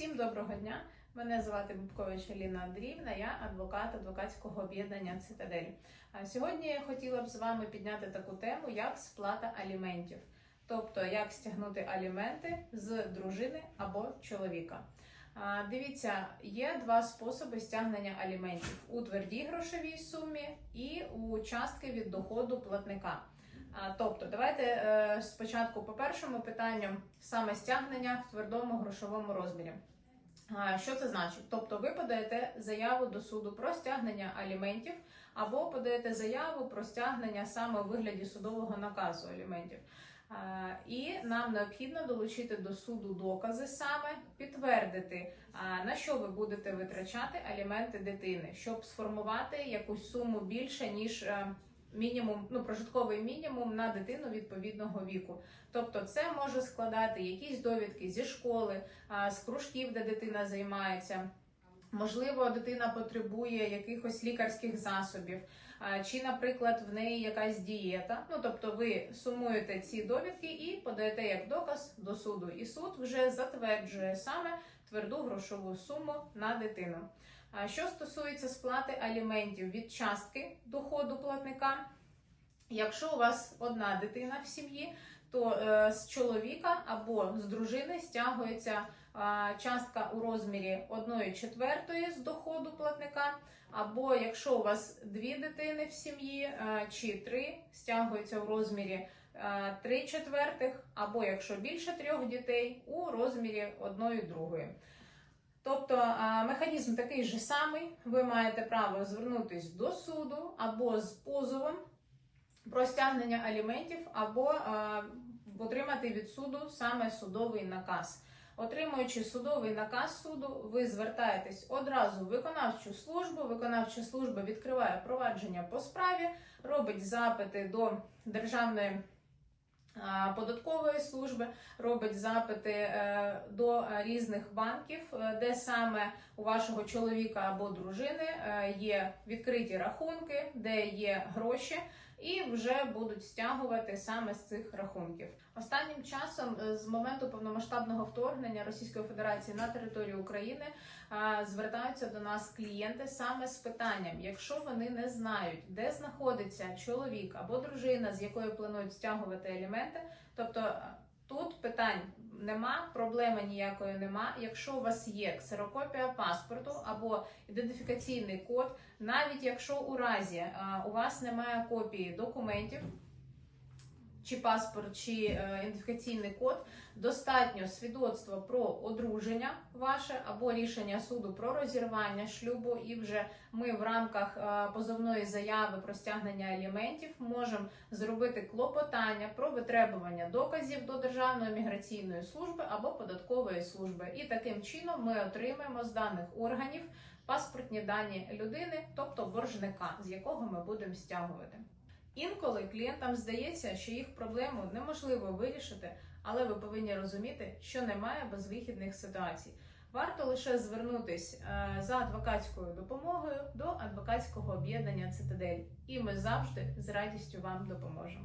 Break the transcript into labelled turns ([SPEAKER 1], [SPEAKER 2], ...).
[SPEAKER 1] Всім доброго дня! Мене звати Бубкович Аліна Андріївна, я адвокат адвокатського об'єднання Цитадель. Сьогодні я хотіла б з вами підняти таку тему, як сплата аліментів, тобто як стягнути аліменти з дружини або чоловіка. Дивіться, є два способи стягнення аліментів у твердій грошовій сумі і у частки від доходу платника. Тобто, давайте е, спочатку по першому питанню саме стягнення в твердому грошовому розмірі. Що це значить? Тобто, ви подаєте заяву до суду про стягнення аліментів, або подаєте заяву про стягнення саме у вигляді судового наказу аліментів. І нам необхідно долучити до суду докази саме підтвердити, на що ви будете витрачати аліменти дитини, щоб сформувати якусь суму більше ніж. Мінімум, ну прожитковий мінімум на дитину відповідного віку. Тобто, це може складати якісь довідки зі школи, з кружків, де дитина займається. Можливо, дитина потребує якихось лікарських засобів, чи, наприклад, в неї якась дієта. Ну тобто, ви сумуєте ці довідки і подаєте як доказ до суду, і суд вже затверджує саме тверду грошову суму на дитину. Що стосується сплати аліментів від частки доходу платника, якщо у вас одна дитина в сім'ї, то е, з чоловіка або з дружини стягується частка у розмірі 1 четвертої з доходу платника, або якщо у вас дві дитини в сім'ї е, чи три, стягується у розмірі 3 четвертих, або якщо більше трьох дітей, у розмірі 1 другої. Тобто механізм такий же самий. Ви маєте право звернутися до суду або з позовом про стягнення аліментів, або отримати від суду саме судовий наказ. Отримуючи судовий наказ суду, ви звертаєтесь одразу в виконавчу службу. Виконавча служба відкриває провадження по справі, робить запити до державної. Податкової служби робить запити е, до е, різних банків, е, де саме у вашого чоловіка або дружини є відкриті рахунки, де є гроші, і вже будуть стягувати саме з цих рахунків. Останнім часом, е, з моменту повномасштабного вторгнення Російської Федерації на територію України, е, звертаються до нас клієнти саме з питанням, якщо вони не знають, де знаходиться чоловік або дружина, з якої планують стягувати елементи, тобто. Тут питань нема, проблеми ніякої нема. Якщо у вас є ксерокопія паспорту або ідентифікаційний код, навіть якщо у разі у вас немає копії документів, чи паспорт, чи е, ідентифікаційний код, достатньо свідоцтва про одруження ваше або рішення суду про розірвання шлюбу, і вже ми в рамках е, позовної заяви про стягнення аліментів можемо зробити клопотання про витребування доказів до Державної міграційної служби або податкової служби. І таким чином ми отримаємо з даних органів паспортні дані людини, тобто боржника, з якого ми будемо стягувати. Інколи клієнтам здається, що їх проблему неможливо вирішити, але ви повинні розуміти, що немає безвихідних ситуацій. Варто лише звернутись е, за адвокатською допомогою до адвокатського об'єднання Цитадель, і ми завжди з радістю вам допоможемо.